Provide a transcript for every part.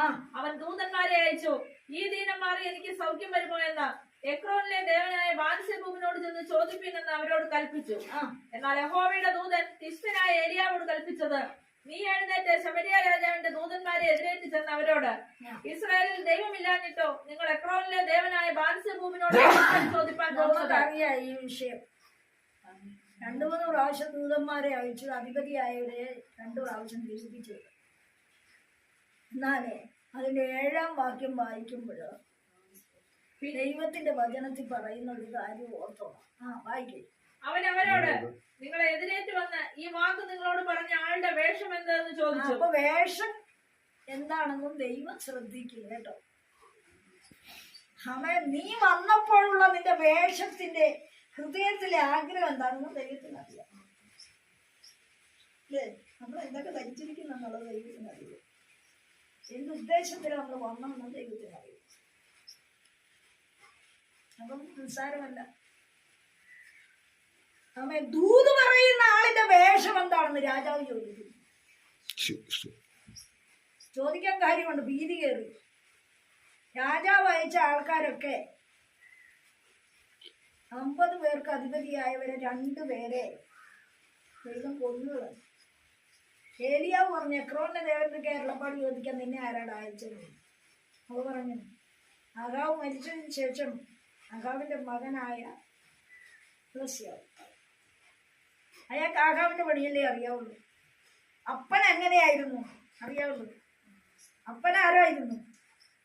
ആ അവൻ ദൂതന്മാരെ അയച്ചു. ഈ ദീനം മാറി എനിക്ക് സൗഖ്യം വരുമോ എന്ന്. എക്രോനിലെ ദേവനായ ബാൻസെബൂബിനോട് ചെന്ന് ചോദിപ്പിനെന്ന് അവരോട് കൽപ്പിച്ചു. എന്നാൽ യഹോവയുടെ ദൂതൻ തിഷ്ഠനായ ഏലിയാവോട് കൽപ്പിച്ചത്. നീ എഴുന്നേറ്റ് ശബരിയ രാജാവിന്റെ ദൂതന്മാരെ എതിരേറ്റ് ചെന്ന് അവരോട് ഇസ്രായേലിൽ ദൈവമില്ലാഞ്ഞിട്ടോ? നിങ്ങൾ എക്രോനിലെ ദേവനായ ബാൻസെബൂബിനോട് ചോദിപ്പാൻ നമുക്കറിയാം ഈ വിഷയം. രണ്ടു മൂന്ന് പ്രാവശ്യം ദൂതന്മാരെ അയച്ചു. അധിപതിയായവരെ രണ്ടു പ്രാവശ്യം തിരിപ്പിച്ചു എന്നാലേ അതിന്റെ ഏഴാം വാക്യം വായിക്കുമ്പോൾ ദൈവത്തിന്റെ വചനത്തിൽ പറയുന്ന ഒരു കാര്യം ഓർത്തോണം. ആ വായിക്കേ. അവൻ അവരോട് നിങ്ങൾ എതിരേറ്റ് വന്ന് ഈ വാക്ക് നിങ്ങളോട് പറഞ്ഞ ആളുടെ വേഷം എന്താന്ന് ചോദിച്ചു. അപ്പൊ വേഷം എന്താണെന്നും ദൈവം ശ്രദ്ധിക്കും കേട്ടോ. അവൻ നീ വന്നപ്പോഴുള്ള നിന്റെ വേഷത്തിന്റെ ഹൃദയത്തിലെ ആഗ്രഹം എന്താണെന്നും ദൈവത്തിന് അറിയാം അല്ലേ? നമ്മൾ എന്തൊക്കെ ധരിച്ചിരിക്കുന്നുള്ളത് ദൈവത്തിന് അറിയാം എന്ത് നമ്മൾ വന്നതെന്ന് ദൈവത്തിന് അറിയാം. അപ്പം നിസ്സാരമല്ല. അവൻ ദൂത് പറയുന്ന ആളിന്റെ വേഷം എന്താണെന്ന് രാജാവ് ചോദിക്കുന്നു. ചോദിക്കാൻ കാര്യമുണ്ട് ഭീതി കയറി. രാജാവ് അയച്ച ആൾക്കാരൊക്കെ അമ്പത് പേർക്ക് അധിപതിയായവരെ രണ്ടുപേരെ ദൈവം കൊന്നുകളഞ്ഞു ഏലിയാവ് പറഞ്ഞു എക്രോന്റെ ദേവന്റെ കേരളപ്പാട് ചോദിക്കാൻ നിന്നെ ആരാടാ അയച്ചത്? അവൾ പറഞ്ഞു അകാവ് മരിച്ചതിന് ശേഷം അകാവിന്റെ മകനായ അയാൾക്ക് ആകാവിന്റെ പണിയല്ലേ അറിയാവുള്ളൂ. അപ്പൻ എങ്ങനെയായിരുന്നു? അറിയാവുള്ളൂ. അപ്പൻ ആരായിരുന്നു?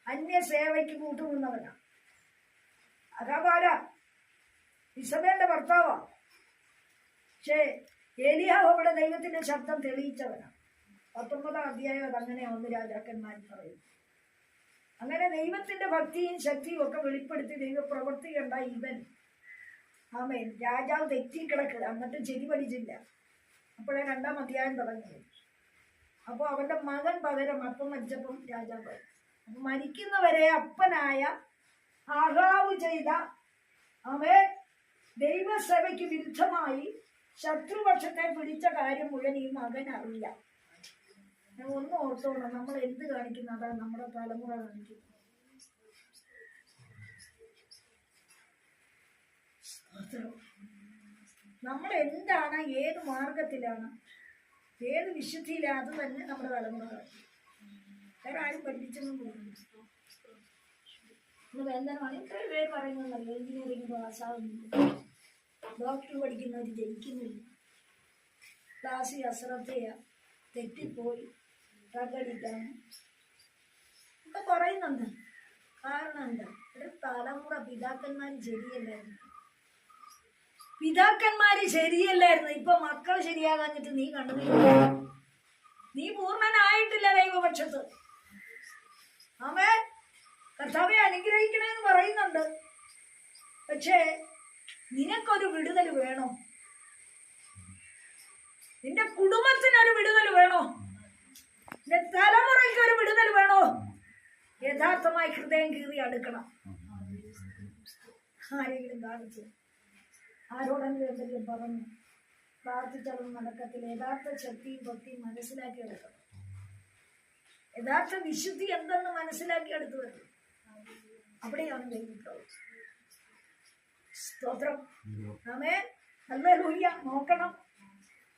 അന്യ സേവയ്ക്ക് കൂട്ടുനിന്നവനാ ആരാ? ഇസബേന്റെ ഭർത്താവാ. പക്ഷേ ഏലിയാവ് അവിടെ ദൈവത്തിന്റെ ശബ്ദം തെളിയിച്ചവനാണ്. പത്തൊമ്പതാം അധ്യായം അത് ഒന്ന് രാജാക്കന്മാർ പറയും അങ്ങനെ ദൈവത്തിന്റെ ഭക്തിയും ശക്തിയും ഒക്കെ വെളിപ്പെടുത്തി ദൈവപ്രവൃത്തി കണ്ട ഇവൻ. ആമേൻ. രാജാവ് തെറ്റിക്കിടക്കുക എന്നിട്ട് ചെടി പഠിച്ചില്ല അപ്പോഴേ രണ്ടാം അധ്യായം തുടങ്ങിയത്. അപ്പോൾ അവന്റെ മകൻ പകരം അപ്പം മരിച്ചപ്പം രാജാവ് മരിക്കുന്നവരെ അപ്പനായ ആഹാവ് ചെയ്ത അവൻ ദൈവസഭയ്ക്ക് വിരുദ്ധമായി ശത്രുപക്ഷത്തെ പിടിച്ച കാര്യം മുഴുവൻ ഈ മകൻ അറിയില്ല. ഒന്ന് ഓർത്തോണം നമ്മൾ എന്ത് കാണിക്കുന്നു? അതാണ് നമ്മുടെ തലമുറ കാണിക്കുന്നത് നമ്മൾ എന്താണ് ഏത് മാർഗത്തിലാണ് ഏത് വിശുദ്ധിയിലാണ് അത് തന്നെ നമ്മുടെ തലമുറ കാണിക്കും. വേറെ ആരും പഠിപ്പിച്ചൊന്നും പോകുന്നു നമ്മൾ എന്താണ്? ഇത്രയും പേര് പറയുന്നത് എഞ്ചിനീയറിംഗ് പാസ്സാകുന്നില്ല ഡോക്ടർ പഠിക്കുന്നവർ ജയിക്കുന്നില്ല ക്ലാസ്സിൽ അശ്രദ്ധയ തെറ്റിപ്പോയി ഡ്രഗടിക്കാൻ ഒക്കെ പറയുന്നുണ്ട്. കാരണം എന്താ? ഒരു തലമുറ പിതാക്കന്മാർ ശരിയല്ലായിരുന്നു. പിതാക്കന്മാര് ശരിയല്ലായിരുന്നു. ഇപ്പൊ മക്കൾ ശരിയാകാഞ്ഞിട്ട് നീ കണ്ടില്ല നീ പൂർണനായിട്ടില്ല ദൈവപക്ഷത്ത്. ആമേ കർത്താവെ അനുഗ്രഹിക്കണമെന്ന് പറയുന്നുണ്ട്. പക്ഷേ നിനക്കൊരു വിടുതൽ വേണോ? നിന്റെ കുടുംബത്തിനൊരു വിടുതൽ വേണോ? നിന്റെ തലമുറയ്ക്ക് ഒരു വിടുതൽ വേണോ? യഥാർത്ഥമായി ഹൃദയം കീറി അടുക്കണം. ആരെങ്കിലും കാണിച്ചു ആരോടെങ്കിലും എന്തെങ്കിലും പറഞ്ഞു പ്രാർത്ഥിച്ചാലും നടക്കത്തിൽ യഥാർത്ഥ ശക്തിയും ഭക്തിയും മനസ്സിലാക്കി എടുക്കണം. യഥാർത്ഥ വിശുദ്ധി എന്തെന്ന് മനസ്സിലാക്കി എടുത്തു വരണം അവിടെയാണ് ദൈവം സ്തോത്രം. ആമേ നല്ല നോക്കണം.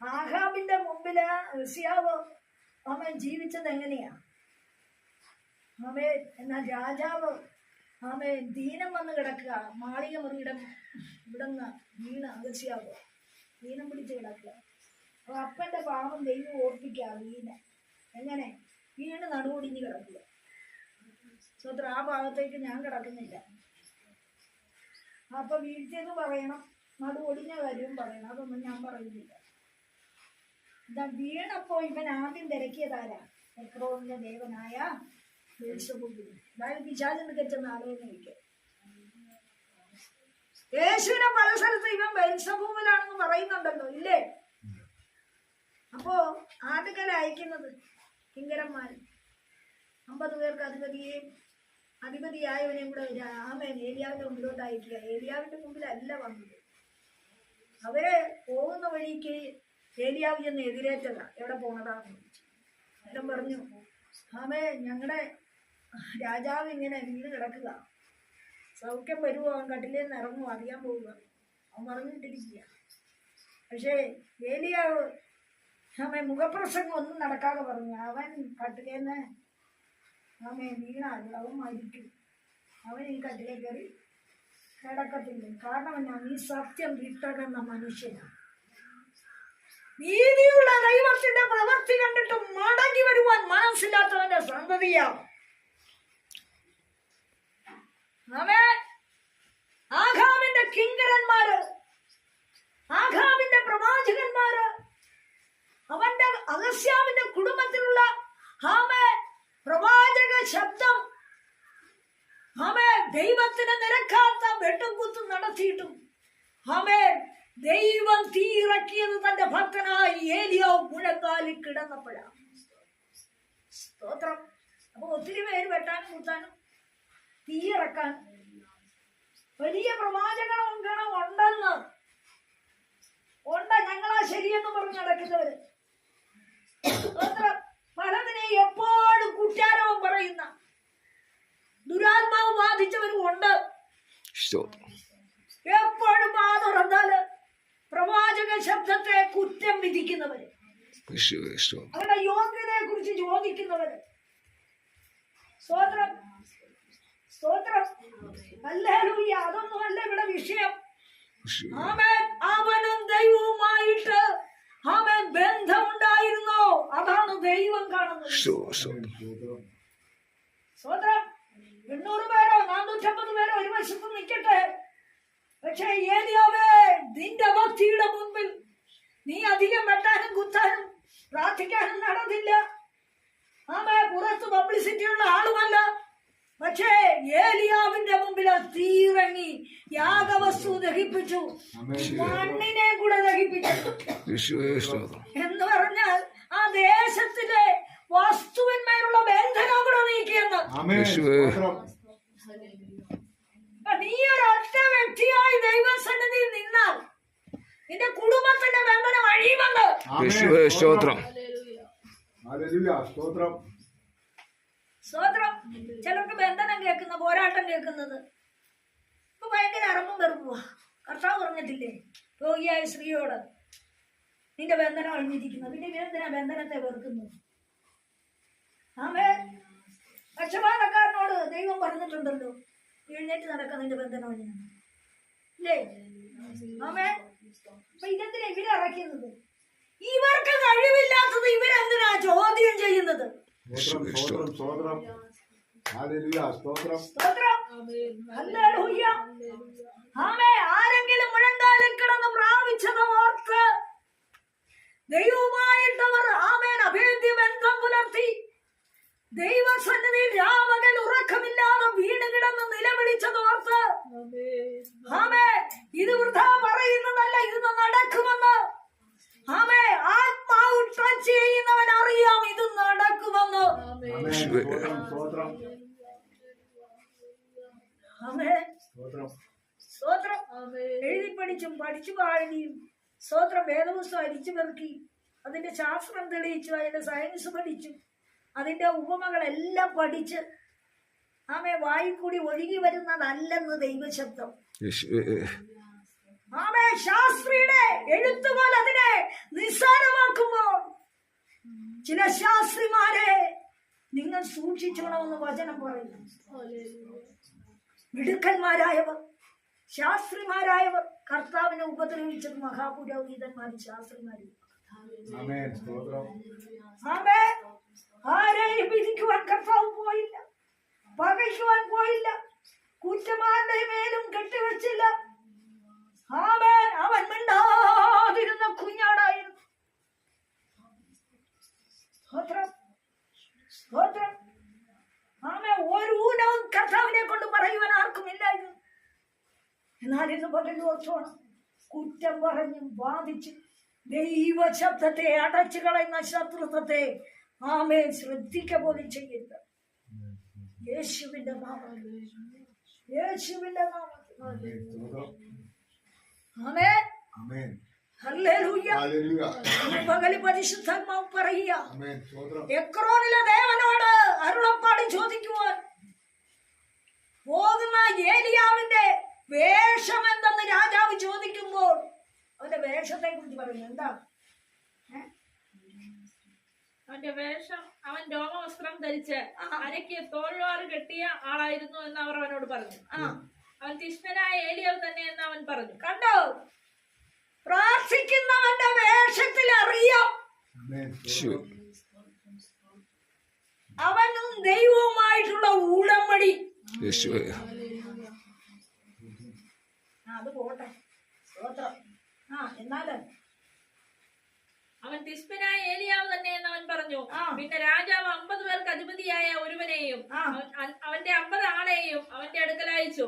ആഹാബിന്റെ മുമ്പിൽ ഋഷിയാവ് അവൻ ജീവിച്ചത് എങ്ങനെയാ? ആമേ എന്നാൽ രാജാവ് ആമേ ദീനം വന്ന് കിടക്കുക. മാളിക മുറിയുടെ ഇവിടുന്ന് വീണ് അകസ്യാവ് ദീനം പിടിച്ച് കിടക്കുക. അപ്പൊ അപ്പന്റെ പാവം ദൈവം ഓർപ്പിക്കുക വീണ. എങ്ങനെ? വീണ് നടുവൊടിഞ്ഞ് കിടക്കുക. സ്വത്ര ആ ഭാഗത്തേക്ക് ഞാൻ കിടക്കുന്നില്ല. അപ്പൊ വീഴ്ചയെന്ന് പറയണം. നടുവൊടിഞ്ഞ കാര്യവും പറയണം. അതൊന്നും ഞാൻ പറയുന്നില്ല. വീണപ്പോ ഇവൻ ആദ്യം തിരക്കിയതാരാ എക്രോണിന്റെ ദേവനായ യേശുവിനെ. പല സ്ഥലത്ത് ഇവൻ ബെൽസബൂബിലാണെന്ന് പറയുന്നുണ്ടല്ലോ ഇല്ലേ? അപ്പോ ആദ്യകാലം അയക്കുന്നത് കിങ്കരന്മാർ അമ്പത് പേർക്ക് അധിപതിയെയും അധിപതിയായവനെയും കൂടെ ആമേൻ ഏലിയാവിന്റെ മുമ്പിലോട്ട് അയക്കുക ഏലിയാവിന്റെ മുമ്പിലല്ല വന്നത്. അവരെ പോകുന്ന വഴിക്ക് ഏലിയാവ് ചെന്ന് എതിരേറ്റതാ. എവിടെ പോണതാന്ന് എല്ലാം പറഞ്ഞു ആമേ ഞങ്ങളുടെ രാജാവ് ഇങ്ങനെ വീട് കിടക്കുക. സൗഖ്യം വരുമോ അവൻ കട്ടിലിൽ നിന്ന് ഇറങ്ങുമോ അറിയാൻ പോവുക. അവൻ പറഞ്ഞിട്ടിരിക്കുക പക്ഷേ ഏലിയാവ് ആമേ മുഖപ്രസംഗം ഒന്നും നടക്കാതെ പറഞ്ഞു. അവൻ കട്ടിലിൽ ആമേ വീണാൽ അവൻ മരിക്കും. അവൻ ഈ കട്ടിലേ കയറി കിടക്കത്തില്ല? കാരണം എന്നാ ഈ സത്യം വിട്ടകന്ന മനുഷ്യനാണ് നീതിയുള്ള ദൈവത്തിന്റെ പ്രവൃത്തി കണ്ടിട്ട് മടങ്ങി വരുവാൻ മനസ്സില്ലാത്തവന്റെ സന്തതിയാവും ആമേ ആഘാവിന്റെ കിങ്കരന്മാര് ആഘാവിന്റെ പ്രവാചകന്മാര് അവന്റെ അഗസ്യാവിന്റെ കുടുംബത്തിലുള്ള ആമേ പ്രവാചക ശബ്ദം ആമേ ദൈവത്തിന് നിരക്കാത്ത വെട്ടും കുത്തും നടത്തിയിട്ടും ആമേ ദൈവം തീയിറക്കിയത് തന്റെ ഭക്തനായി ഏലിയോ മുഴക്കാലിൽ കിടന്നപ്പോഴാണ് സ്തോത്രം. അപ്പൊ ഒത്തിരി പേര് വെട്ടാനും കുത്താനും തീയിറക്കാൻ വലിയ പ്രവാചകനും ഗണം ഉണ്ടെന്ന്. ഉണ്ട് ഞങ്ങളാ ശരിയെന്ന് പറഞ്ഞ് നടക്കുന്നവര്. പലതിനെ എപ്പോഴും കുറ്റാരവും പറയുന്ന ദുരാത്മാവ് ബാധിച്ചവരും ഉണ്ട് എപ്പോഴും ആ തുറന്നാൽ പ്രവാചക ശബ്ദത്തെ കുറ്റം വിധിക്കുന്നവര്. അവരുടെ യോഗ്യതയെ കുറിച്ച് ചോദിക്കുന്നവര്. സ്തോത്രം. സ്തോത്രം. അല്ലേലൂയ അതൊന്നും അല്ല ഇവിടെ വിഷയം. അവൻ അവനും ദൈവവുമായിട്ട് അവൻ ബന്ധമുണ്ടായിരുന്നോ? അതാണ് ദൈവം കാണുന്നത്. സ്തോ- സ്തോത്രം. എണ്ണൂറ് പേരോ നാനൂറ്റമ്പത് പേരോ ഒരു വശത്ത് നിൽക്കട്ടെ. പക്ഷേ ഏലിയാവേ നിന്റെ ഭക്തിയുടെ മുൻപിൽ നീ അധികം വെട്ടാനും കുത്താനും പ്രാർത്ഥിക്കാനും നടന്നില്ല. ആമേ പുറത്ത് പബ്ലിസിറ്റിയുള്ള ആളുമല്ല. പക്ഷേ ഏലിയാവിന്റെ മുമ്പിൽ തീറങ്ങി യാഗവസ്തു ദഹിപ്പിച്ചു. മണ്ണിനെ കൂടെ ദഹിപ്പിച്ചു യേശുവേ സ്തോത്രം എന്ന് പറഞ്ഞാൽ ആ ദേശത്തിലെ വസ്തുവിന്മേലുള്ള ബന്ധനം കൂടെ നീക്കിയെന്ന് യേശുവേ അപ്പൊ നീ ഒരു ഒറ്റ വ്യക്തിയായി ദൈവസന്നിധിയിൽ നിന്നാൽ നിന്റെ കുടുംബത്തിന്റെ ബന്ധനം അഴിയുമെന്ന്. സ്തോത്രം. ഹല്ലേലൂയ. സ്തോത്രം. സ്വോത്രം ചിലർക്ക് ബന്ധനം കേൾക്കുന്ന പോരാട്ടം കേൾക്കുന്നത്. ഇപ്പൊ ഭയങ്കര അറമ്പും വെറുപ്പുവാ. കർത്താവ് പറഞ്ഞിട്ടില്ലേ രോഗിയായ സ്ത്രീയോട് നിന്റെ ബന്ധനം അഴിഞ്ഞിരിക്കുന്നു. പിന്നെ ഇവരെന്തിനാ ബന്ധനത്തെ വെറുക്കുന്നു? ആമേ പക്ഷപാതക്കാരനോട് ദൈവം പറഞ്ഞിട്ടുണ്ടല്ലോ. എഴുന്നേറ്റ് നടക്കുന്നതിന്റെ നിന്റെ ബന്ധനം അഴിഞ്ഞു ഇല്ലേ? ആമേ അപ്പൊ ഇതെന്തിനാ ഇവരെ ഇറക്കുന്നത് ഇവർക്ക് കഴിവില്ലാത്തത് ഇവരെന്തിനാ ചോദ്യം ചെയ്യുന്നത്? ആരെങ്കിലും മുഴങ്കാലിൽ കിടന്ന് പ്രാപിച്ചത് ഓർത്ത് ദൈവവുമായിട്ടവർ ആമേൻ അഭേദ്യ ബന്ധം പുലർത്തി. ദൈവസന്നിധിയിൽ രാമകൻ ഉറക്കമില്ലാതെ വീണ് കിടന്ന് നിലവിളിച്ചത് ഓർത്ത് ആമേ ഇത് വൃദ്ധ പറയുന്നതല്ല ഇത് നടക്കുമെന്ന്. ആമേ ആത്മാവ് ടച്ച് ചെയ്യുന്നവൻ അറിയാം ഇത് നടക്കുമെന്ന്. ആമേ സ്തോത്രം എഴുതി പഠിച്ചും പഠിച്ചു പാടിയും സ്തോത്രം വേദപുസ്തകം അരിച്ചു പെറുക്കി. അതിന്റെ ശാസ്ത്രം തെളിയിച്ചു അതിന്റെ സയൻസ് പഠിച്ചു. അതിന്റെ ഉപമകളെല്ലാം പഠിച്ച് ആമേ വായിൽ കൂടി ഒഴുകി വരുന്നതല്ലെന്ന് ദൈവശബ്ദം. ആമേ ശാസ്ത്രിയുടെ എഴുത്തുപോലെ അതിനെ നിസ്സാരമാക്കുമ്പോൾ ചില ശാസ്ത്രിമാരെ നിങ്ങൾ സൂക്ഷിച്ചോണമെന്ന് വചനം പറയുന്നു. മിടുക്കന്മാരായവർ ശാസ്ത്രിമാരായവർ കർത്താവിനെ ഉപദ്രവിച്ചത് മഹാപുരോഹിതന്മാരും ശാസ്ത്രിമാരും. ആമേൻ. സ്തോത്രം. ആമേ ആരെയും വിധിക്കുവാൻ കർത്താവ് പോയില്ല. പകയ്ക്കുവാൻ പോയില്ല. കുറ്റമാരുടെ മേലും കെട്ടിവെച്ചില്ല. ആമേൻ. അവൻ മിണ്ടാതിരുന്ന കുഞ്ഞാടായിരുന്നു. സ്തോത്രം. സ്തോത്രം. ആമേ ഒരു ഊനവും കർത്താവിനെ കൊണ്ട് പറയുവാൻ ആർക്കും ഇല്ലായിരുന്നു എന്നാൽ ഇന്ന് പകൽ ഓർത്തോണം. കുറ്റം പറഞ്ഞും ബാധിച്ചും ദൈവശബ്ദത്തെ അടച്ചു കളയുന്ന ശത്രുത്വത്തെ ആമേ ശ്രദ്ധിക്ക പോലും ചെയ്യരുത്. യേശുവിന്റെ നാമത്തിൽ. യേശുവിന്റെ നാമത്തിൽ. പകൽ പറയുക. ദേവനോട് അരുളപ്പാട് ചോദിക്കുവാൻ. പോകുന്ന ഏലിയാവിന്റെ വേഷം എന്തെന്ന് രാജാവ് ചോദിക്കുമ്പോൾ അവന്റെ വേഷത്തെ കുറിച്ച് പറയുന്നു. എന്താ? അവന്റെ വേഷം അവൻ രോമവസ്ത്രം ധരിച്ച് അരയ്ക്ക് തോൾവാറ് കെട്ടിയ ആളായിരുന്നു എന്ന് അവർ അവനോട് പറഞ്ഞു. ആ. അവൻ തിഷ്ണനായ ഏലിയൽ തന്നെ എന്ന് അവൻ പറഞ്ഞു. കണ്ടോ? പ്രാർത്ഥിക്കുന്നവന്റെ വേഷത്തിൽ അറിയാം. അവനും ദൈവവുമായിട്ടുള്ള ഊടമ്പടി. ആ, അത് പോട്ടെ. ആ എന്നാൽ അവൻ തിസ്പനായ ഏലിയാവ് തന്നെ എന്ന് അവൻ പറഞ്ഞു. പിന്നെ രാജാവ് അമ്പത് പേർക്ക് അധിപതിയായ ഒരുവനെയും അവന്റെ അമ്പത് ആളെയും അവന്റെ അടുക്കൽ അയച്ചു.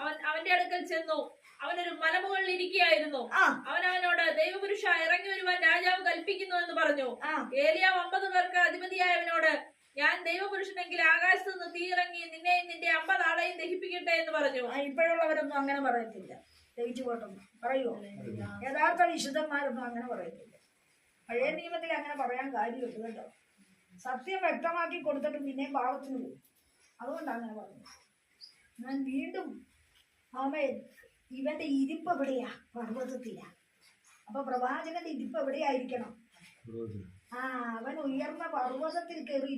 അവൻ അവന്റെ അടുക്കൽ ചെന്നു. അവനൊരു മലമുകളിൽ ഇരിക്കുകയായിരുന്നു. അവൻ അവനോട് ദൈവപുരുഷ ഇറങ്ങി വരുവാൻ രാജാവ് കൽപ്പിക്കുന്നു എന്ന് പറഞ്ഞു. ഏലിയാവ് അമ്പത് പേർക്ക് അധിപതിയായവനോട് ഞാൻ ദൈവപുരുഷനെങ്കിൽ ആകാശത്ത് നിന്ന് തീ ഇറങ്ങി നിന്നെയും നിന്റെ അമ്പത് ആളെയും ദഹിപ്പിക്കട്ടെ എന്ന് പറഞ്ഞു. ഇപ്പോഴുള്ളവരൊന്നും അങ്ങനെ പറയത്തില്ല. ദഹിച്ചു പോട്ടൊന്നും. പറയുമോ യഥാർത്ഥ വിശുദ്ധന്മാരൊന്നും അങ്ങനെ പറയത്തില്ല. പഴയ നിയമത്തിൽ അങ്ങനെ പറയാൻ കാര്യമുണ്ട് കേട്ടോ. സത്യം വ്യക്തമാക്കി കൊടുത്തിട്ട് പിന്നെയും പാവത്തിന് പോകും അതുകൊണ്ടാണ് അങ്ങനെ പറഞ്ഞത്. ഞാൻ വീണ്ടും ആമേ ഇവന്റെ ഇരിപ്പ് എവിടെയാ? പർവതത്തിലാ. അപ്പൊ പ്രവാചകന്റെ ഇരിപ്പ് എവിടെയായിരിക്കണം? ആ അവൻ ഉയർന്ന പർവതത്തിൽ കയറി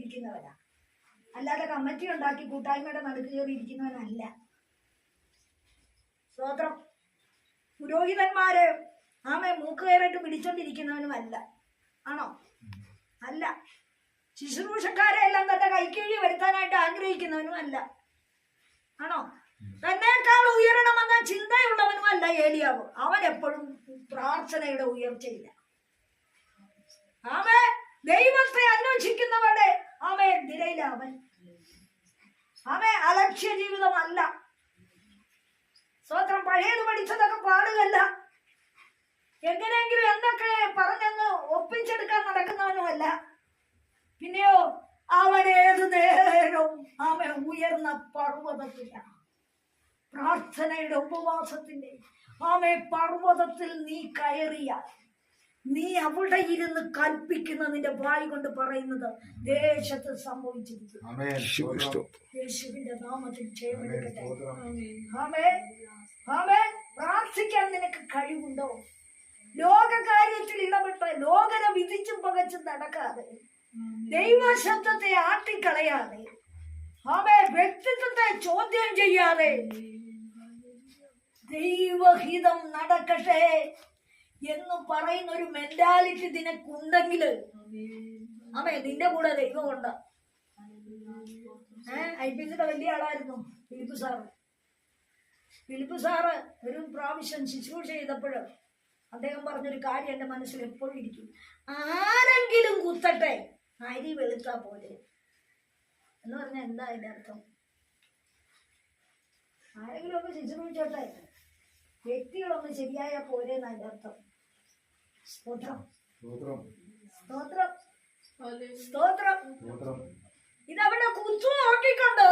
അല്ലാതെ കമ്മിറ്റി ഉണ്ടാക്കി കൂട്ടായ്മയുടെ നടുക്ക് കയറി ഇരിക്കുന്നവനല്ല. സ്തോത്രം. പുരോഹിതന്മാര് ആമെ മൂക്ക് കയറിയിട്ട് പിടിച്ചോണ്ടിരിക്കുന്നവനുമല്ല ആണോ? അല്ല. ശുശ്രൂഷക്കാരെ എല്ലാം തന്റെ കൈക്കീഴി വരുത്താനായിട്ട് ആഗ്രഹിക്കുന്നവനും അല്ല. ആണോ? തന്നെക്കാൾ ഉയരണമെന്ന ചിന്തയുള്ളവനും അല്ല ഏലിയാവ്. അവൻ എപ്പോഴും പ്രാർത്ഥനയുടെ ഉയർച്ചയില്ല. ആമേ ദൈവത്തെ അന്വേഷിക്കുന്നവരുടെ ആമേ നിരയില അവൻ ആമേ അലക്ഷ്യ ജീവിതമല്ല സ്വത്രം പഴയത് പഠിച്ചതൊക്കെ പാടുകല്ല എങ്ങനെയെങ്കിലും എന്നൊക്കെ പറഞ്ഞെന്ന് ഒപ്പിച്ചെടുക്കാൻ നടക്കുന്നവനുമല്ല. പിന്നെയോ അവൻ ഏത് നേരവും അവൻ ഉയർന്ന പർവതത്തിലാണ്. പ്രാർത്ഥനയുടെ ഉപവാസത്തിന്റെ ആമെ പർവതത്തിൽ നീ കയറിയ നീ അവിടെ ഇരുന്ന് കൽപ്പിക്കുന്ന നിന്റെ വായി കൊണ്ട് പറയുന്നത് ദേശത്ത് സംഭവിച്ചിരിക്കും. ആമേൻ. യേശുവേ സ്തോത്രം സ്തോത്രം യേശുവിന്റെ നാമത്തിൽ ആമേൻ. ആമേ ആമേ പ്രാർത്ഥിക്കാൻ നിനക്ക് കഴിവുണ്ടോ? ലോകകാര്യത്തിൽ ഇടപെട്ട് ലോകനെ വിധിച്ചും പകച്ചും നടക്കാതെ ദൈവശബ്ദത്തെ ആട്ടിക്കളയാതെ അവ വ്യക്തിത്വത്തെ ചോദ്യം ചെയ്യാതെ ദൈവഹിതം നടക്കട്ടെ എന്ന് പറയുന്ന ഒരു മെന്റാലിറ്റി നിനക്കുണ്ടെങ്കിൽ അമ്മ നിന്റെ കൂടെ ദൈവമുണ്ട്. ഏഹ് ഐ പി എസിന്റെ വലിയ ആളായിരുന്നു ഫിലിപ്പ് സാറ്. ഫിലിപ്പ് സാറ് ഒരു പ്രാവശ്യം ശുശ്രൂഷ ചെയ്തപ്പോൾ അദ്ദേഹം പറഞ്ഞൊരു കാര്യം എന്റെ മനസ്സിൽ എപ്പോഴും ഇരിക്കും. ആരെങ്കിലും കുത്തട്ടെ അരി വെളുത്താ പോലെ. എന്ന് പറഞ്ഞ എന്താ അതിന്റെ അർത്ഥം? ആരെങ്കിലും ഒക്കെ ശുശ്രൂഷിച്ചോട്ടെ വ്യക്തികളൊന്ന് ശരിയായ പോരെ എന്നതിന്റെ അർത്ഥം. സ്തോത്രം. സ്തോത്രം. സ്തോത്രം. സ്തോത്രം. സ്തോത്രം. ഇതവിടെ കുത്തു നോക്കിക്കൊണ്ട്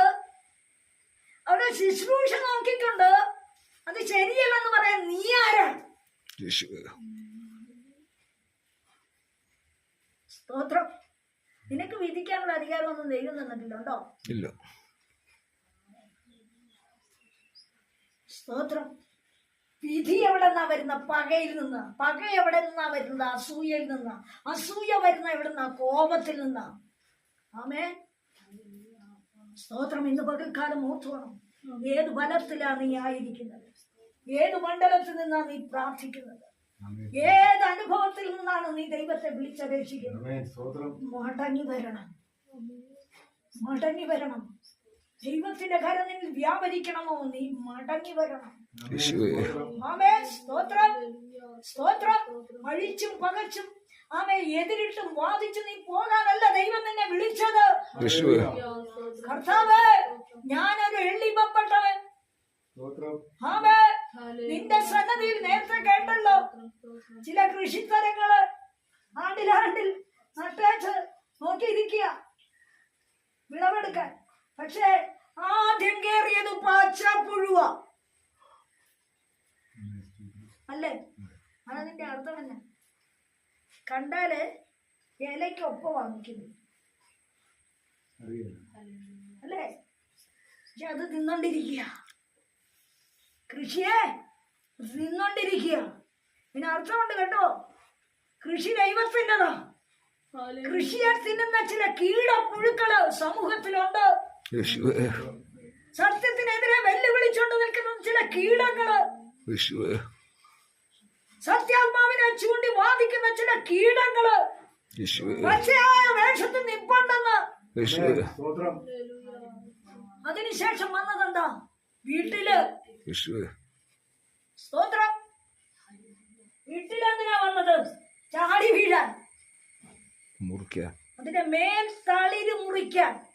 അവിടെ ശുശ്രൂഷ നോക്കിക്കൊണ്ട് അത് ശരിയല്ലെന്ന് പറയാൻ നീ ആരാണ്? യേശുവേ സ്തോത്രം. നിനക്ക് വിധിക്കാനുള്ള അധികാരമൊന്നും ദൈവം തന്നിട്ടില്ലുണ്ടോ? ഇല്ല. സ്തോത്രം. വിധി എവിടെ നിന്നാ വരുന്ന? പകയിൽ നിന്ന്. പക എവിടെ നിന്നാ വരുന്നത് അസൂയയിൽ നിന്ന്. അസൂയ വരുന്ന എവിടെ നിന്നാ? കോപത്തിൽ നിന്ന്. ആമേ സ്തോത്രം. ഇന്ന് പകൽക്കാലം ഓർത്തോണം ഏത് ബലത്തിലാണ് നീ ആയിരിക്കുന്നത്? ഏത് മണ്ഡലത്തിൽ നിന്നാണ് നീ പ്രാർത്ഥിക്കുന്നത്? ആമേൻ. ഏത് അനുഭവത്തിൽ നിന്നാണ് നീ ദൈവത്തെ വിളിച്ചപേക്ഷിക്കുന്നത്? ആമേൻ. സ്തോത്രം. മടങ്ങി വരണം. മടങ്ങി വരണം. ദൈവത്തിന്റെ കരം നിന്നിൽ വ്യാപരിക്കണമോ? നീ മടങ്ങി വരണം. ആമേ സ്തോത്രം. സ്തോത്രം. അഴിച്ചും പകച്ചും. ആമേ എതിരിട്ടും വാദിച്ചു നീ പോകാനല്ല ദൈവം നിന്നെ വിളിച്ചത്. കർത്താവ് ഞാനൊരു എള്ളിപ്പപ്പെട്ടവൻ സ്തോത്രം. ആമേ നിന്റെ സന്നദ്ധിയിൽ നേരത്തെ കേട്ടല്ലോ. ചില കൃഷിത്തരങ്ങൾ ആണ്ടിലാണ്ടിൽ നട്ടേച്ച് നോക്കിയിരിക്കുക. വിളവെടുക്കാൻ. പക്ഷേ ആദ്യം കേറിയത് പച്ചപ്പുഴുവ. അല്ലേ? അതതിന്റെ അർത്ഥം തന്നെ കണ്ടാൽ ഇലയ്ക്കൊപ്പം വാങ്ങിക്കുന്നു. അല്ലേ? പക്ഷെ അത് തിന്നോണ്ടിരിക്കുക. കൃഷിയെ നിന്നോണ്ടിരിക്കുക പിന്നെ അർത്ഥമുണ്ട് കേട്ടോ? കൃഷി ദൈവത്തിന്റെതാ കൃഷിയെ തിന്നുന്ന ചില കീട പുഴുക്കൾ സമൂഹത്തിലുണ്ട് സത്യത്തിനെതിരെ വെല്ലുവിളിച്ചുകൊണ്ട് നിൽക്കുന്ന ചില കീടങ്ങൾ. സത്യാത്മാവിനെ ചൂണ്ടി വാദിക്കുന്ന ചില കീടങ്ങൾ. പച്ചയായ വേഷത്തിൽ നിപ്പുണ്ടെന്ന്. അതിനുശേഷം വന്നതെന്താ? വീട്ടിൽ സ്തോത്രം. വീട്ടിലെന്തിനാ വന്നത്? ചാടി വീഴാൻ. മുറിക്കാൻ അതിന്റെ മേൽ തളിര് മുറിക്കാൻ.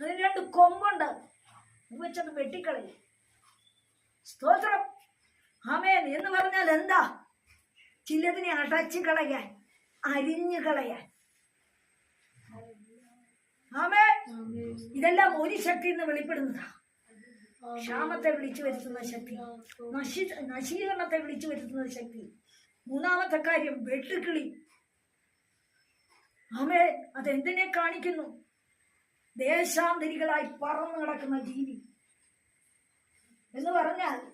അതിന് രണ്ട് കൊമ്പുണ്ട്. ഇത് വെച്ചത് വെട്ടിക്കളയും. സ്തോത്രം. ആമേൻ. എന്ന് പറഞ്ഞാൽ എന്താ? ചിലതിനെ അടച്ചു കളയാൻ അരിഞ്ഞു കളയാൻ. ആമേ ഇതെല്ലാം ഒരു ശക്തി എന്ന് വെളിപ്പെടുന്നതാ. ക്ഷാമത്തെ വിളിച്ചു വരുത്തുന്ന ശക്തി. നശി നശീകരണത്തെ വിളിച്ചു വരുത്തുന്ന ശക്തി. മൂന്നാമത്തെ കാര്യം വെട്ടുക്കിളി ആമേ അതെന്തിനെ കാണിക്കുന്നു? ദേശാന്തരികളായി പറന്നു നടക്കുന്ന ജീവി. എന്ന് പറഞ്ഞാൽ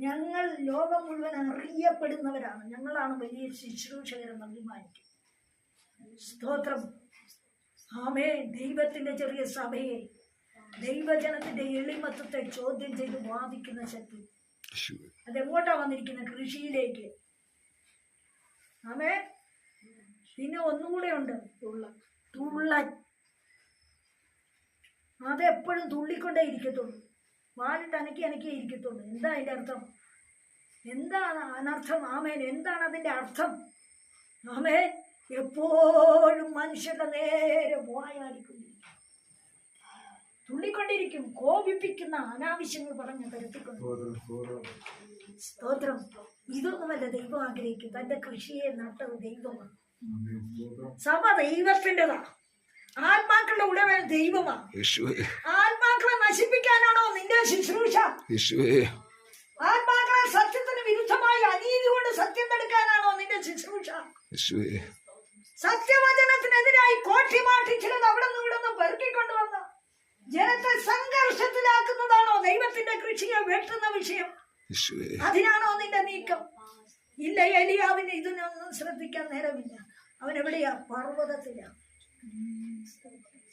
ഞങ്ങൾ ലോകം മുഴുവൻ അറിയപ്പെടുന്നവരാണ്. ഞങ്ങളാണ് വലിയ ശുശ്രൂഷകരെന്ന് അഭിമാനിക്കും. സ്തോത്രം. ആമേ ദൈവത്തിന്റെ ചെറിയ സഭയെ. ദൈവജനത്തിന്റെ എളിമത്വത്തെ ചോദ്യം ചെയ്ത് വാദിക്കുന്ന ശക്തി. അതെങ്ങോട്ടാ വന്നിരിക്കുന്ന കൃഷിയിലേക്ക്. ആമേ പിന്നെ ഒന്നുകൂടെ ഉണ്ട്. തുള്ളൻ തുള്ള അതെപ്പോഴും തുള്ളിക്കൊണ്ടേ ഇരിക്കത്തുള്ളൂ. വാലിട്ട് അനക്കി അനക്കിയേ ഇരിക്കത്തുള്ളൂ. എന്താ അതിന്റെ അർത്ഥം? എന്താണ് അനർത്ഥം? ആമേൻ. എന്താണ് അതിന്റെ അർത്ഥം? ആമേ എപ്പോഴും മനുഷ്യരുടെ നേരെ വായാടിക്കൊണ്ടിരിക്കും തുള്ളിക്കൊണ്ടിരിക്കും കോപിപ്പിക്കുന്ന അനാവശ്യങ്ങൾ പറഞ്ഞ് തരത്തിക്കൊണ്ട് സ്തോത്രം ഇതൊന്നുമല്ല ദൈവം ആഗ്രഹിക്കും തന്റെ കൃഷിയെ നട്ടത് ദൈവമാണ്. സഭ ദൈവത്തിന്റെതാ. ആത്മാക്കളുടെ ഉടമ ദൈവമാ യേശുവേ. ആത്മാക്കളെ നശിപ്പിക്കാനാണോ നിന്റെ ശുശ്രൂഷ? യേശുവേ. ആത്മാക്കളെ സത്യത്തിന് വിരുദ്ധമായി അനീതി കൊണ്ട് സത്യം തടുക്കാനാണോ നിന്റെ ശുശ്രൂഷ? യേശുവേ. സത്യവചനത്തിനെതിരായി കോട്ടിമാട്ടി ചിലത് അവിടെ നിന്ന് ഇവിടെ നിന്ന് പെറുക്കിക്കൊണ്ടുവന്ന് ജനത്തെ സംഘർഷത്തിലാക്കുന്നതാണോ ദൈവത്തിന്റെ കൃഷിയെ വെട്ടുന്ന വിഷയം? അതിനാണോ നിന്റെ നീക്കം? ഇല്ല എലിയാവിന് ഇതിനൊന്നും ശ്രദ്ധിക്കാൻ നേരമില്ല. അവൻ എവിടെയാ? പർവതത്തില.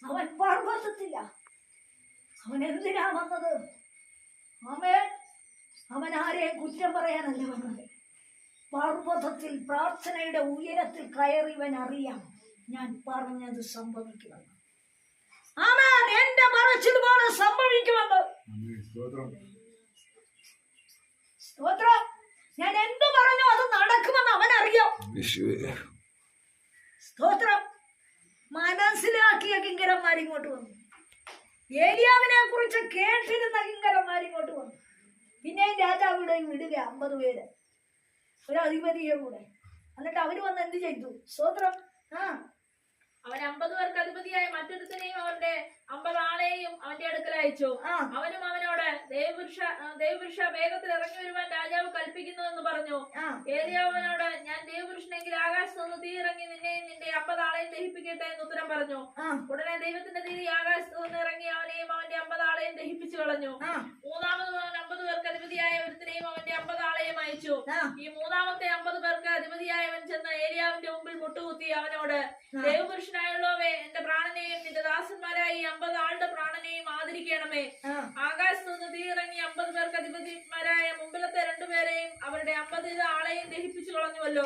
അവൻ പർവതത്തില. അവൻ എന്തിനാ വന്നത്? അവൻ അവൻ ആരെയും കുറ്റം പറയാനല്ല വന്നത്. പർവതത്തിൽ പ്രാർത്ഥനയുടെ ഉയരത്തിൽ കയറിവൻ അറിയാം ഞാൻ പറഞ്ഞത് സംഭവിക്കുമെന്ന്. അവൻ എന്റെ മറച്ചതുപോലെ സംഭവിക്കുമെന്ന്. ആമേൻ. സ്തോത്രം. സ്തോത്രം. ഞാൻ എന്ത് പറഞ്ഞു അത് നടക്കുമെന്ന് അവൻ യേശുവേ. സ്തോത്രം. മനസ്സിലാക്കിയ കിങ്കരന്മാർ ഇങ്ങോട്ട് വന്നു. ഏലിയാവിനെ കുറിച്ച് കേട്ടിരുന്ന കിങ്കരന്മാർ ഇങ്ങോട്ട് വന്നു. പിന്നെയും രാജാവിടെയും വിടുക അമ്പത് പേര്. ഒരു അധിപതിയെ കൂടെ. എന്നിട്ട് അവർ വന്ന് എന്ത് ചെയ്തു? സ്തോത്രം. ആ അവൻ അമ്പത് പേർക്ക് അധിപതിയായ മറ്റൊരുത്തനെയും അവന്റെ അമ്പത് ആളെയും അവന്റെ അടുക്കൽ അയച്ചു. അവനും അവനോട് ദേവപുരുഷ ദേവപുരുഷ വേഗത്തിൽ ഇറങ്ങി വരുവാൻ രാജാവ് കൽപ്പിക്കുന്നു എന്ന് പറഞ്ഞു ഏലിയാവനോട് ഞാൻ ദേവപുരുഷനെങ്കിൽ ആകാശത്ത് നിന്ന് തീ ഇറങ്ങി നിന്നെയും നിന്റെ അമ്പത് ആളെയും ദഹിപ്പിക്കട്ടെ എന്ന് ഉത്തരം പറഞ്ഞു. ഉടനെ ദൈവത്തിന്റെ തീ ആകാശത്ത് നിന്ന് ഇറങ്ങി അവനെയും അവന്റെ അമ്പത് ആളെയും ദഹിപ്പിച്ചു കളഞ്ഞു. മൂന്നാമത് അവൻ അമ്പത് പേർക്ക് അധിപതിയായ ഒരുത്തിനെയും അവന്റെ അമ്പത് ആളെയും അയച്ചു. ഈ മൂന്നാമത്തെ അമ്പത് പേർക്ക് അധിപതിയായവൻ ചെന്ന് ഏലിയാവിന്റെ മുമ്പിൽ മുട്ടുകുത്തി അവനോട് ദേവപുരുഷനായുള്ളവേ എന്റെ പ്രാണനെയും നിന്റെ ദാസന്മാരായ അമ്പത് ആളുടെ പ്രാണനെയും ആദരിക്കണമേ. ആകാശത്ത് നിന്ന് തീയിറങ്ങി ഇറങ്ങി അമ്പത് പേർക്ക് അധിപതിമാരായ മുമ്പിലത്തെ രണ്ടുപേരെയും അവരുടെ അമ്പത് ആളെയും ദഹിപ്പിച്ചു കളഞ്ഞുവല്ലോ.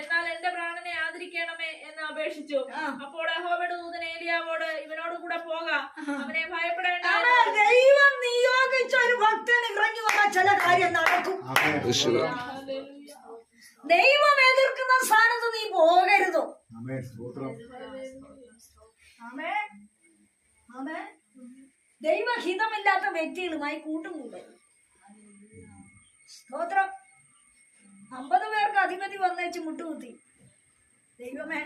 എന്നാൽ എന്റെ പ്രാണനെ ആദരിക്കണമേ എന്ന് അപേക്ഷിച്ചു. അപ്പോൾ അഹോബയുടെ ദൂതൻ ഏലിയാവോട് ഇവനോട് കൂടെ പോകാം. അവനെ ഭയപ്പെടേണ്ട ദൈവം നിയോഗിച്ച ഒരു ഭക്തൻ ഇറങ്ങി വന്ന ചില കാര്യം നടക്കും. ദൈവം എതിർക്കുന്ന സ്ഥാനത്ത് നീ പോകരുതോ. ആമേ ആമേ ദൈവഹിതമില്ലാത്ത വ്യക്തികളുമായി കൂട്ടുകൂടരുത് സ്തോത്രം. അമ്പത് പേർക്ക് അധിപതി വന്നേച്ച് മുട്ടുകുത്തി. ദൈവമേ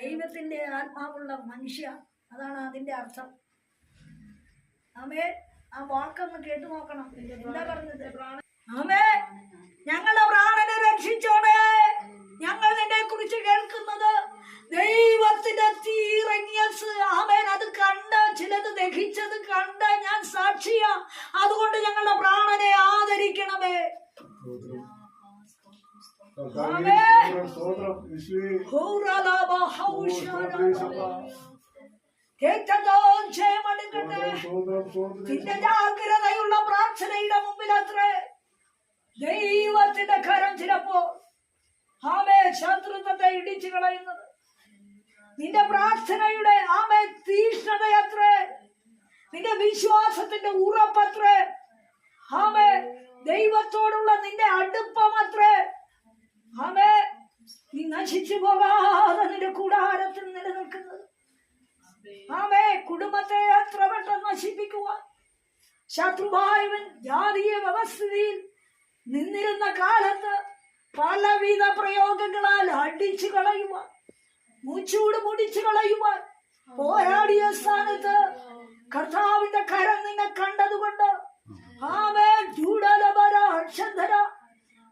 ദൈവത്തിന്റെ ആത്മാവുള്ള മനുഷ്യ അതാണ് അതിന്റെ അർത്ഥം. ആമേ ആ വാക്കൊന്ന് കേട്ടു നോക്കണം. എന്താ പറഞ്ഞത്? ആമേ ഞങ്ങളുടെ പ്രാണനെ രക്ഷിച്ചോണേ. ഞങ്ങൾ നിന്നെ കുറിച്ച് ദൈവത്തിന്റെ തീറങ്ങിയ ആമേൻ. അത് കണ്ട് ചിലത് ദഹിച്ചത് കണ്ട് ഞാൻ സാക്ഷിയാ. അതുകൊണ്ട് ഞങ്ങളുടെ പ്രാണനെ ആദരിക്കണമേ. നിന്റെ ജാഗ്രതയുള്ള പ്രാർത്ഥനയുടെ മുമ്പിൽ അത്രേ ദൈവത്തിന്റെ കരം ചിലപ്പോ ആമേ ശത്രുത്വത്തെ ഇടിച്ചു കളയുന്നത്. നിന്റെ പ്രാർത്ഥനയുടെ ആമേ തീഷ്ണതയത്രേ നിന്റെ വിശ്വാസത്തിന്റെ ഉറപ്പത്രേ ആമേ ദൈവത്തോടുള്ള നിന്റെ അടുപ്പമത്രേ ആമേ നീ നശിച്ചു പോകാതെ നിന്റെ കൂടാരത്തിൽ നിലനിൽക്കുന്നത്. ആമേ കുടുംബത്തെ എത്ര വട്ടം നശിപ്പിക്കുവാൻ? ശത്രുവായവൻ ജാതീയ വ്യവസ്ഥിതിയിൽ നിന്നിരുന്ന കാലത്ത് പലവിധ പ്രയോഗങ്ങളാൽ അടിച്ചു കളയുവാൻ മൂച്ചൂട് മുടിച്ചു കളയുവാൻ പോരാടിയ സ്ഥാനത്ത് കർത്താവിന്റെ കരം നിന്നെ കണ്ടതുകൊണ്ട് ആമേ ചൂടലപര ഹർഷന്ധര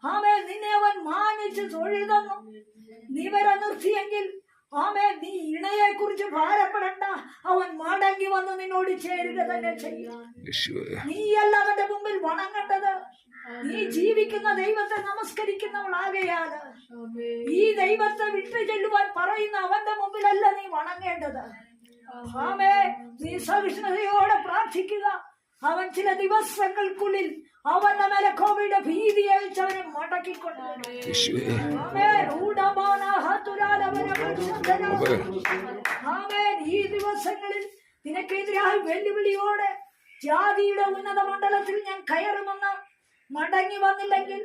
ആമേ നിന്നെ അവൻ മാനിച്ച് തൊഴിൽ തന്നു നീ നിർത്തിയെങ്കിൽ ആമേ നീ ഇണയെ കുറിച്ച് ഭാരപ്പെടണ്ട. അവൻ മടങ്ങി വന്ന് നിന്നോട് ചേരുക തന്നെ ചെയ്യും. നീയല്ല അവന്റെ മുമ്പിൽ വണങ്ങേണ്ടത്. നീ ജീവിക്കുന്ന ദൈവത്തെ നമസ്കരിക്കുന്നവളാകയാൽ ഈ ദൈവത്തെ വിട്ടു ചെല്ലുവാൻ പറയുന്ന അവന്റെ മുമ്പിലല്ല നീ വണങ്ങേണ്ടത്. ആമേ നീ സഹിഷ്ണുതയോടെ പ്രാർത്ഥിക്കുക. അവൻ ചില ദിവസങ്ങൾക്കുള്ളിൽ അവന്റെ മേലെ കോവിഡ് ഭീതി അയച്ചവനെ മടക്കിക്കൊണ്ട് യേശുവേ. ആമേ ഊടമാന ഹതുരാലവന ആമേൻ ഈ ദിവസങ്ങളിൽ നിനക്കെതിരായി വെല്ലുവിളിയോടെ ജാതിയുടെ ഉന്നത മണ്ഡലത്തിൽ ഞാൻ കയറുമെന്ന് മടങ്ങി വന്നില്ലെങ്കിൽ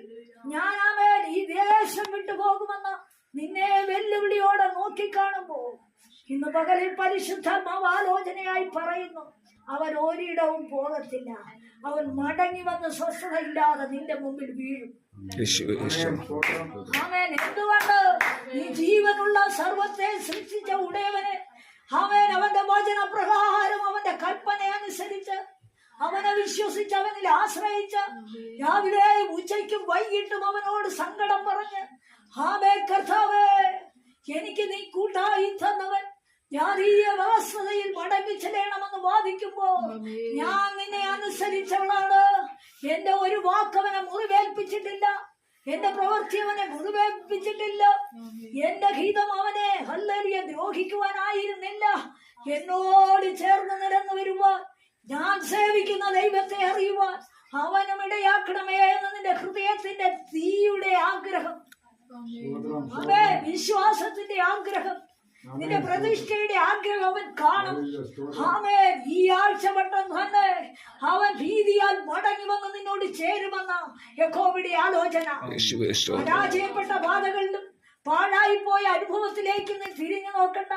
ഞാൻ ആമേൻ ഈ ദേശം വിട്ടു പോകുമെന്ന് നിന്നെ വെല്ലുവിളിയോടെ നോക്കിക്കാണുമ്പോ ഇന്ന് പകലിൽ പരിശുദ്ധ ആലോചനയായി പറയുന്നു. അവൻ ഒരിടവും പോകത്തില്ല. അവൻ മടങ്ങി വന്ന് സ്വസ്ഥതയില്ലാതെ നിന്റെ മുമ്പിൽ വീഴും. അവൻ എന്തുകൊണ്ട് ഈ ജീവനുള്ള സർവത്തെ സൃഷ്ടിച്ച ഉടയവനെ അവൻ അവനെ വിശ്വസിച്ച് അവനിൽ ആശ്രയിച്ച് രാവിലെ ഉച്ചയ്ക്കും വൈകിട്ടും അവനോട് സങ്കടം പറഞ്ഞ് ഹാമേ കർത്താവേ എനിക്ക് നീ കൂട്ടായി തന്നവൻ വ്യവസ്ഥതയിൽ മടങ്ങി ചെല്ലണമെന്ന് വാദിക്കുമ്പോ ഞാൻ നിന്നെ അനുസരിച്ചവളാണ്. എന്റെ ഒരു വാക്കവനെ മുറിവേൽപ്പിച്ചിട്ടില്ല. എന്റെ പ്രവൃത്തി അവനെ മുറിവേൽപ്പിച്ചിട്ടില്ല. എന്റെ ഗീതം അവനെ ഹല്ലരിയെ ദ്രോഹിക്കുവാനായിരുന്നില്ല. എന്നോട് ചേർന്ന് നിരന്നു വരുവാൻ ഞാൻ സേവിക്കുന്ന ദൈവത്തെ അറിയുവാൻ അവനും ഇടയാക്കണമേ എന്ന് നിന്റെ ഹൃദയത്തിന്റെ തീയുടെ ആഗ്രഹം. അവേ വിശ്വാസത്തിന്റെ ആഗ്രഹം. നിന്റെ പ്രതിഷ്ഠയുടെ ആഗ്രഹം അവൻ കാണും. ഹാമേ ഈ ആഴ്ച വട്ടം തന്നെ അവൻ ഭീതിയാൽ മടങ്ങി വന്ന് നിന്നോട് ചേരുമെന്ന യഹോവയുടെ ആലോചന. പരാജയപ്പെട്ട ബാധകളിലും പാഴായിപ്പോയ അനുഭവത്തിലേക്ക് നീ തിരിഞ്ഞു നോക്കണ്ട.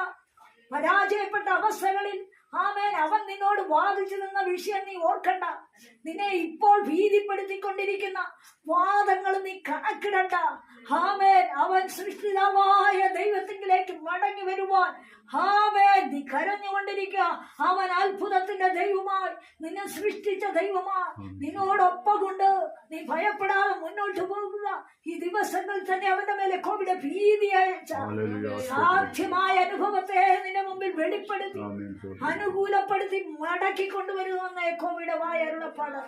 പരാജയപ്പെട്ട അവസ്ഥകളിൽ ആമേൻ. അവൻ നിന്നോട് വാദിച്ചു നിന്ന വിഷയം നീ ഓർക്കണ്ട. നിന്നെ ഇപ്പോൾ ഭീതിപ്പെടുത്തിക്കൊണ്ടിരിക്കുന്ന വാദങ്ങൾ നീ കണക്കിടണ്ട. ആമേൻ അവൻ സൃഷ്ടിതാവായ ദൈവത്തിലേക്ക് മടങ്ങി വരുവാൻ. ഹാമേൻ നീ കരഞ്ഞുകൊണ്ടിരിക്കുക. അവൻ അത്ഭുതത്തിന്റെ ദൈവമായി നിന്നെ സൃഷ്ടിച്ച ദൈവമായി. നിന്നോടൊപ്പം കൊണ്ട് നീ ഭയപ്പെടാതെ മുന്നോട്ട് പോകുക. ഈ ദിവസങ്ങൾ തന്നെ അവന്റെ മേലെ കോവിഡ് ഭീതി അയച്ച സാധ്യമായ അനുഭവത്തെ നിന്റെ മുമ്പിൽ വെളിപ്പെടുത്തി. അനുകൂലപ്പെടുത്തി മടക്കി കൊണ്ടുവരുന്ന കോവിഡ് വായ അരുളപ്പാട്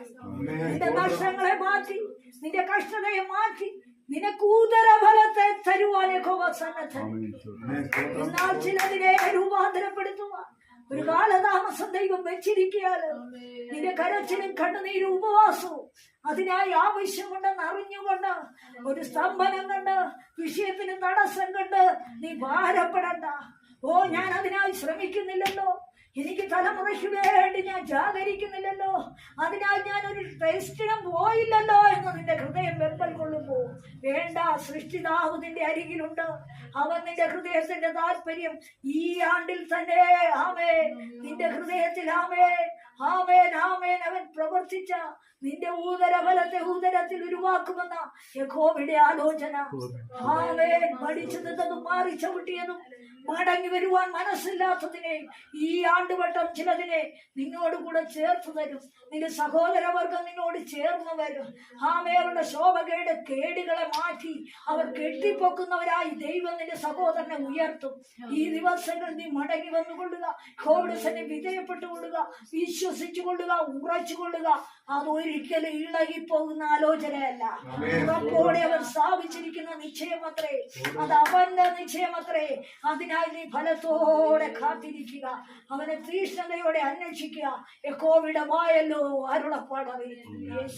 നിന്റെ നഷ്ടങ്ങളെ മാറ്റി നിന്റെ കഷ്ടതയെ മാറ്റി നിനക്ക് ഉദരഫലത്തെ തരുവാൻ സന്നദ്ധൻ. എന്നാൽ ചിലതിനെ രൂപാന്തരപ്പെടുത്തുക. ഒരു കാലതാമസം ദൈവം വെച്ചിരിക്കുകയാണ്. നിന്റെ കരച്ചിലും കണ്ണുനീരും ഉപവാസവും അതിനായി ആവശ്യമുണ്ടെന്ന് അറിഞ്ഞുകൊണ്ട് ഒരു സ്തംഭനം കണ്ട് വിഷയത്തിന് തടസ്സം കണ്ട് നീ ഭാരപ്പെടണ്ട. ഓ ഞാൻ അതിനായി ശ്രമിക്കുന്നില്ലല്ലോ. എനിക്ക് തലമുറയ്ക്ക് വേണ്ടി ഞാൻ ജാഗരിക്കുന്നില്ലല്ലോ. അതിനാൽ ഞാൻ ഒരു ടെസ്റ്റിനും പോയില്ലല്ലോ എന്ന് നിന്റെ ഹൃദയം വെമ്പൽ കൊള്ളുമ്പോ വേണ്ട സൃഷ്ടിതാവ് നിന്റെ അരികിലുണ്ട്. അവൻ നിന്റെ ഹൃദയത്തിന്റെ താല്പര്യം ഈ ആണ്ടിൽ തന്നെ. ആമേ നിന്റെ ഹൃദയത്തിൽ ആമേ ആമേൻ ആമേൻ. അവൻ പ്രവർത്തിച്ച നിന്റെ ഊദരഫലത്തെ ഊതരത്തിൽ ഉരുവാക്കുമെന്ന യഹോവയുടെ ആലോചന. ആമേൻ. മടിച്ചു നിന്നതും മാറി ചവിട്ടിയതും മടങ്ങി വരുവാൻ മനസ്സില്ലാത്തതിനെ ഈ ആണ്ടുവട്ടം ചിലതിനെ നിന്നോട് കൂടെ ചേർത്ത് തരും. നിന്റെ സഹോദരവർഗം നിന്നോട് ചേർന്ന് വരും. ആമേ അവരുടെ ശോഭകയുടെ കേടുകളെ മാറ്റി അവർ കെട്ടിപ്പൊക്കുന്നവരായി ദൈവം നിന്റെ സഹോദരനെ ഉയർത്തും. ഈ ദിവസങ്ങൾ നീ മടങ്ങി വന്നുകൊള്ളുക കോവിഡസിനെ വിധേയപ്പെട്ടുകൊള്ളുക വിശ്വസിച്ചുകൊള്ളുക ഉറച്ചുകൊള്ളുക. അതൊരിക്കലും ഇളകിപ്പോകുന്ന ആലോചനയല്ല. ഉറപ്പോടെ അവർ സ്ഥാപിച്ചിരിക്കുന്ന നിശ്ചയമത്രേ അത് അവന്റെ നിശ്ചയമത്രേ. അതിനായി നീ ഫലത്തോടെ കാത്തിരിക്കുക അവനെ തീഷ്ണതയോടെ അന്വേഷിക്കുക. കോവിഡമായല്ലോ അരുളപ്പാടറിയ അരുളപ്പാടവേ